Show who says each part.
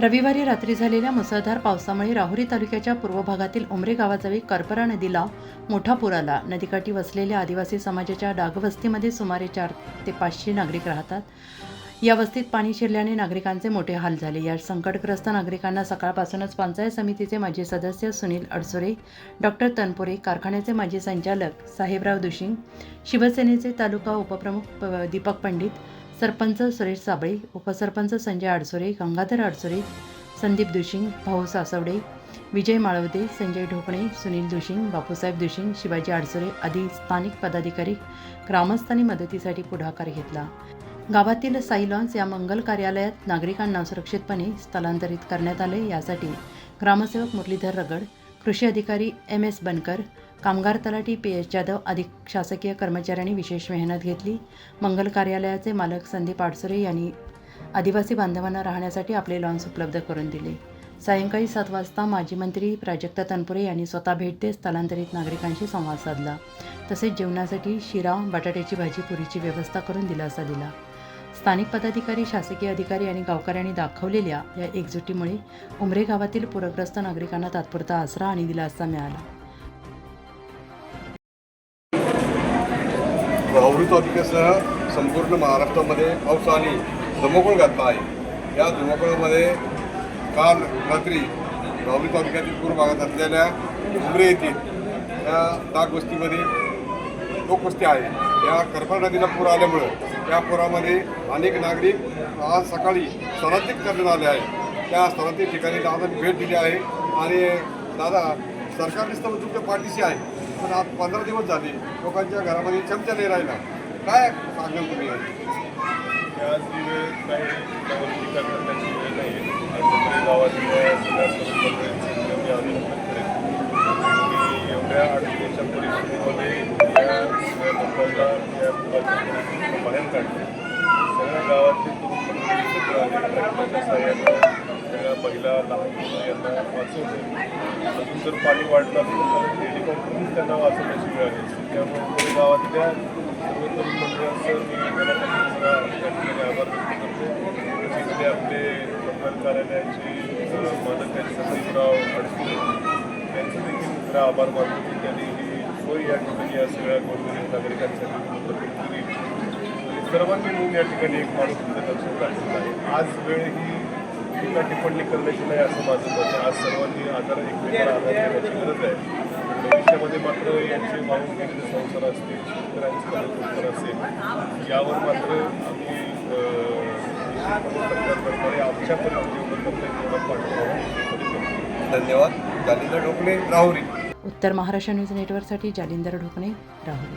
Speaker 1: रविवारी रात्री झालेल्या मुसळधार पावसामुळे राहुरी तालुक्याच्या पूर्व भागातील उमरे गावाजवळ करपरा नदीला मोठा पूर आला. नदीकाठी वसलेल्या आदिवासी समाजाच्या डागवस्तीमध्ये सुमारे चार ते पाचशे नागरिक राहतात. या वस्तीत पाणी शिरल्याने नागरिकांचे मोठे हाल झाले. या संकटग्रस्त नागरिकांना सकाळपासूनच पंचायत समितीचे माजी सदस्य सुनील अडसुरे डॉक्टर तनपुरे कारखान्याचे माजी संचालक साहेबराव दुशिंग शिवसेनेचे तालुका उपप्रमुख प- दीपक पंडित सरपंच सुरेश साबळे उपसरपंच संजय आडसुरे गंगाधर आडसुरे संदीप दुशिंग भाऊ सासवडे विजय माळवदे संजय ढोकणे सुनील दुशिंग बापूसाहेब दुशिंग शिवाजी आडसुरे आदी स्थानिक पदाधिकारी ग्रामस्थांनी मदतीसाठी पुढाकार घेतला. गावातील साई लॉन्स या मंगल कार्यालयात नागरिकांना सुरक्षितपणे स्थलांतरित करण्यात आले. यासाठी ग्रामसेवक मुरलीधर रगड कृषी अधिकारी एम एस बनकर कामगार तलाठी पी एच जाधव अधिक शासकीय कर्मचाऱ्यांनी विशेष मेहनत घेतली. मंगल कार्यालयाचे मालक संदीप आडसुरे यांनी आदिवासी बांधवांना राहण्यासाठी आपले लॉन्स उपलब्ध करून दिले. सायंकाळी सात वाजता माजी मंत्री प्राजक्ता तनपुरे यांनी स्वतः भेट देत स्थलांतरित नागरिकांशी संवाद साधला. तसेच जेवणासाठी शिरा बटाट्याची भाजी पुरीची व्यवस्था करून दिलासा दिला. स्थानिक पदाधिकारी शासकीय अधिकारी आणि गावकऱ्यांनी दाखवलेल्या या एकजुटीमुळे उमरे गावातील पूरग्रस्त नागरिकांना तात्पुरता आसरा आणि दिलासा मिळाला.
Speaker 2: राहुरी तालुक्यासह संपूर्ण महाराष्ट्रामध्ये पावसाने आणि धुमाकूळ घातला आहे. या धुमाकूळामध्ये काल रात्री राहुरी तालुक्यातील पूर्व भागात असलेल्या उमरे येथील या डाकवस्तीमध्ये लोकवस्ती आहे. या करपा नदीला पूर आल्यामुळं त्या पुरामध्ये अनेक नागरिक आज सकाळी स्थलांतरित करण्यात आले आहे त्या स्थलांतरित ठिकाणी दादा भेट दिली आहे आणि दादा सरकार नुसतं तुमच्या पाठीशी आहे. पण आज पंधरा दिवस झाले लोकांच्या घरामध्ये चमचा नाही राहिला. काय सांगाल तुम्ही
Speaker 3: आज ही वेळ काही करण्याची वेळ नाही आहे. एवढ्या अडचणीच्या परिस्थितीमध्ये या सगळ्या या बाहेर काढले सगळ्या गावातले तरुण मंडळी एकत्र आले ट्रॅक्टरच्या सहाय्यानं सगळ्या महिला लहान मुलं यांना वाचवलं अजून जर पाणी वाढलं असेल तर हेलिकॉप्टरनेच त्यांना वाचवण्याची वेळ आली त्यामुळे मुंबई गावातल्या सर्व तरुण मंडळांचं मी ठिकाणी आभार व्यक्त करतो. तिथले आपले प्रधान कार्यालयाचे अ, मालक आहेत संदीपराव अडसुरे त्यांचे देखील आभार मानतो की त्यांनी ही सोय या ठिकाणी या सगळ्या गोरगरीब नागरिकांसाठी उपलब्ध केली. सर्वांनी मिळून या ठिकाणी एक माणूस आहे. आज वेळ ही टीका टिप्पणी करण्याची नाही असं माझं मत आहे. आज सर्वांनी आधार एकमेकाला आधार देण्याची गरज आहे. भविष्यामध्ये मात्र यांचे वाहून गेलेले संसार असतील शेतकऱ्यांचे कागदपत्र असेल. यावर मात्र आम्ही आमच्या
Speaker 2: धन्यवाद. जालिंदर ढोकले राहुरी.
Speaker 1: उत्तर महाराष्ट्र न्यूज नेटवर्कसाठी जालिंदर ढोकणे राहुरी.